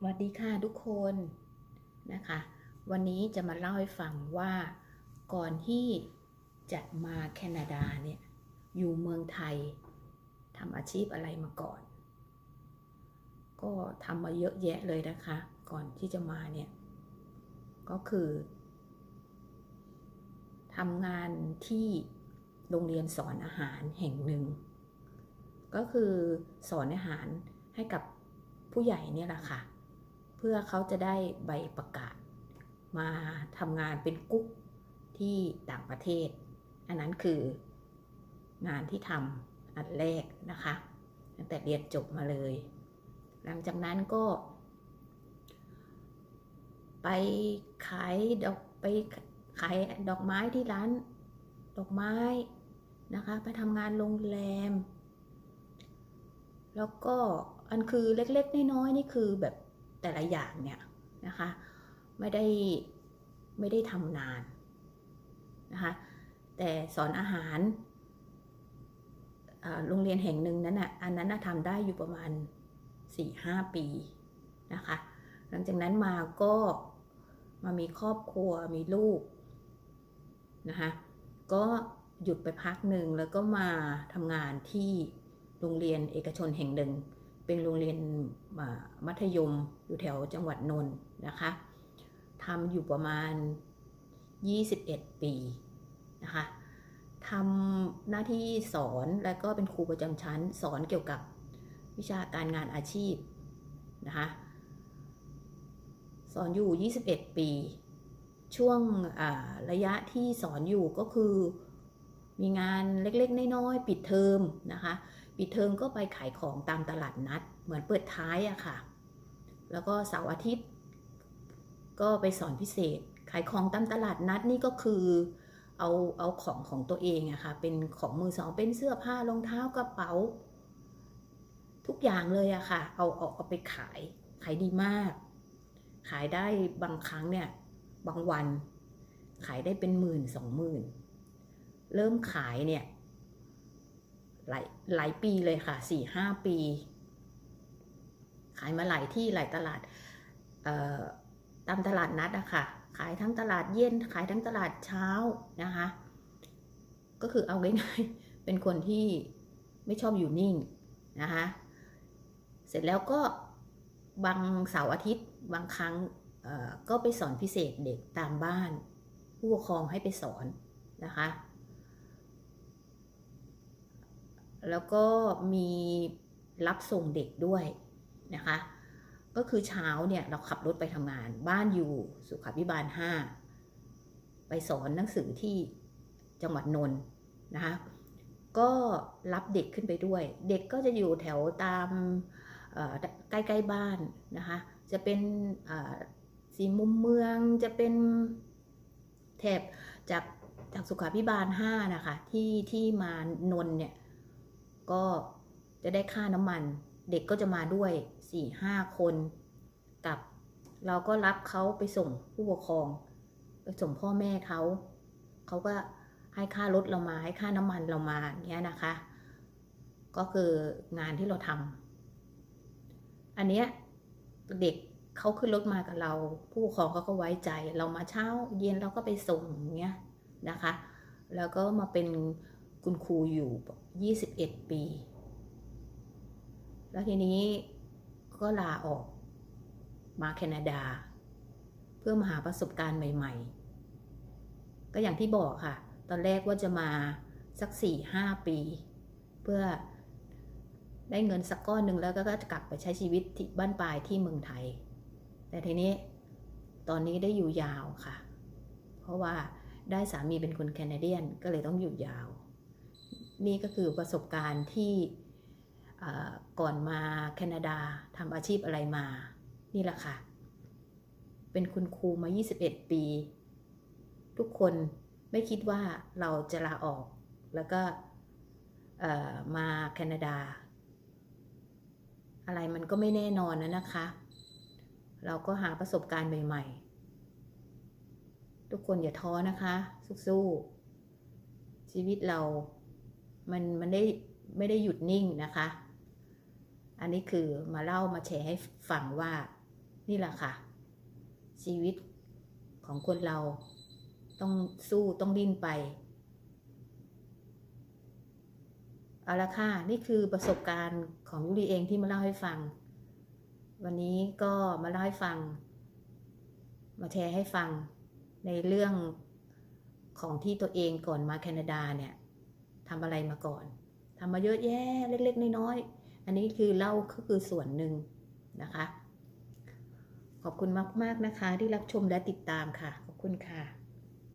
สวัสดีค่ะทุกคนนะคะ วันนี้จะมาเล่าให้ฟังว่าก่อนที่จะมาแคนาดาเนี่ยอยู่เมืองไทยทำอาชีพอะไรมาก่อน ก็ทำมาเยอะแยะเลยนะคะ ก่อนที่จะมาเนี่ย ก็คือทำงานที่โรงเรียนสอนอาหารแห่งหนึ่ง ก็คือสอนอาหารให้กับผู้ใหญ่เนี่ยแหละค่ะ เพื่อเขาจะได้ใบประกาศ มาทำงานเป็นกุ๊กที่ต่างประเทศ อันนั้นคืองานที่ทำอันแรกนะคะตั้งแต่เรียนจบมาเลย หลังจากนั้นก็ ไปขายดอกไปขายดอกไม้ที่ร้านดอกไม้นะคะ ไปทำงานโรงแรม แล้วก็อันคือเล็กๆน้อยๆนี่คือแบบ แต่ละอย่างเนี่ยนะคะไม่ได้ไม่ได้ทำนานนะคะแต่สอนอาหารโรงเรียนแห่งหนึ่งนั้นอะอันนั้นนะทำได้อยู่ประมาณ 4-5 ปีนะคะหลังจากนั้นมาก็มามีครอบครัวมีลูกนะคะก็หยุดไปพักหนึ่งแล้วก็มาทำงานที่โรงเรียนเอกชนแห่งหนึ่ง เป็นโรงเรียนมัธยมอยู่แถวจังหวัดนนท์นะคะทำอยู่ประมาณ 21 ปีนะคะทำหน้าที่สอนแล้วก็เป็นครูประจำชั้น สอนเกี่ยวกับวิชาการงานอาชีพนะคะสอนอยู่ 21 ปี ช่วงระยะที่สอนอยู่ก็คือ มีงานเล็กๆ น้อยๆ ปิดเทอมนะคะ ปิดเทอมก็ไปขายของตามตลาดนัด เหมือนเปิดท้ายอะค่ะ แล้วก็เสาร์อาทิตย์ ก็ไปสอนพิเศษ ขายของตามตลาดนัดนี่ก็คือเอาเอาของของตัวเองอะค่ะ เป็นของมือสอง เป็นเสื้อผ้ารองเท้ากระเป๋า ทุกอย่างเลยอะค่ะ เอาเอาเอาไปขาย ขายดีมาก ขายได้บางครั้งเนี่ย บางวัน ขายได้เป็นหมื่นสองหมื่น เริ่มขายเนี่ย หลายหลายปีเลยค่ะสี่ห้าปี ขายมาหลายที่หลายตลาดตามตลาดนัดอะค่ะ ขายทั้งตลาดเย็น ขายทั้งตลาดเช้านะคะ ก็คือเอาง่ายๆเป็นคนที่ไม่ชอบอยู่นิ่งนะคะเสร็จแล้วก็บางเสาร์อาทิตย์บางครั้งก็ไปสอนพิเศษเด็กตามบ้าน ผู้ปกครองให้ไปสอนนะคะ แล้วก็มีรับส่งเด็กด้วยนะคะ ก็คือเช้าเนี่ยเราขับรถไปทำงาน บ้านอยู่สุขาพิบาล 5 ไปสอนหนังสือที่จังหวัดนนท์นะคะก็รับเด็กขึ้นไปด้วย เด็กก็จะอยู่แถวตามใกล้ๆบ้านนะคะ จะเป็นสีมุมเมืองจะเป็นแถบจากจากสุขาพิบาล 5 นะคะ ที่ที่มานนเนี่ย ก็จะได้ค่าน้ำมัน เด็กก็จะมาด้วย4-5คนกับ เราก็รับเขาไปส่งผู้ปกครอง ไปส่งพ่อแม่เขาเขาก็ให้ค่ารถเรามาให้ค่าน้ำมันเรามาเนี้ยนะคะ ก็คืองานที่เราทำอันเนี้ยเด็กเขาขึ้นรถมากับเรา ผู้ปกครองเขาก็ไว้ใจ เรามาเช้าเย็นเราก็ไปส่งอย่างเงี้ยนะคะ แล้วก็มาเป็น คุณครูอยู่ 21 ปี แล้วทีนี้ก็ลาออกมาแคนาดา เพื่อมาหาประสบการณ์ใหม่ ๆ ก็อย่างที่บอกค่ะ ตอนแรกว่าจะมาสัก 4-5 ปี เพื่อได้เงินสักก้อนหนึ่งแล้วก็จะกลับไปใช้ชีวิตที่บ้านปลายที่เมืองไทย แต่ทีนี้ตอนนี้ได้อยู่ยาวค่ะ เพราะว่าได้สามีเป็นคนแคนาเดียนก็เลยต้องอยู่ยาว นี่ก็คือประสบการณ์ที่ก่อนมาแคนาดาทำอาชีพอะไรมา นี่แหละค่ะ เป็นคุณครูมา 21 ปี ทุกคนไม่คิดว่าเราจะลาออก แล้วก็มาแคนาดา อะไรมันก็ไม่แน่นอนนะนะคะ เราก็หาประสบการณ์ใหม่ๆ ทุกคนอย่าท้อนะคะ สู้ๆชีวิตเรา มันมันได้ไม่ได้หยุดนิ่งนะคะ อันนี้คือมาเล่ามาแชร์ให้ฟังว่านี่แหละค่ะ ชีวิตของคนเราต้องสู้ต้องดิ้นไปเอาละค่ะ นี่คือประสบการณ์ของยุรีเองที่มาเล่าให้ฟัง วันนี้ก็มาเล่าให้ฟัง มาแชร์ให้ฟังในเรื่องของที่ตัวเองก่อนมาแคนาดาเนี่ย ทำอะไรมาก่อนทำมาเยอะแยะเล็ก ๆ น้อยๆอันนี้คือเล่าก็คือส่วนหนึ่งนะคะ ขอบคุณมาก ๆ นะคะที่รับชมและติดตามค่ะ ขอบคุณค่ะ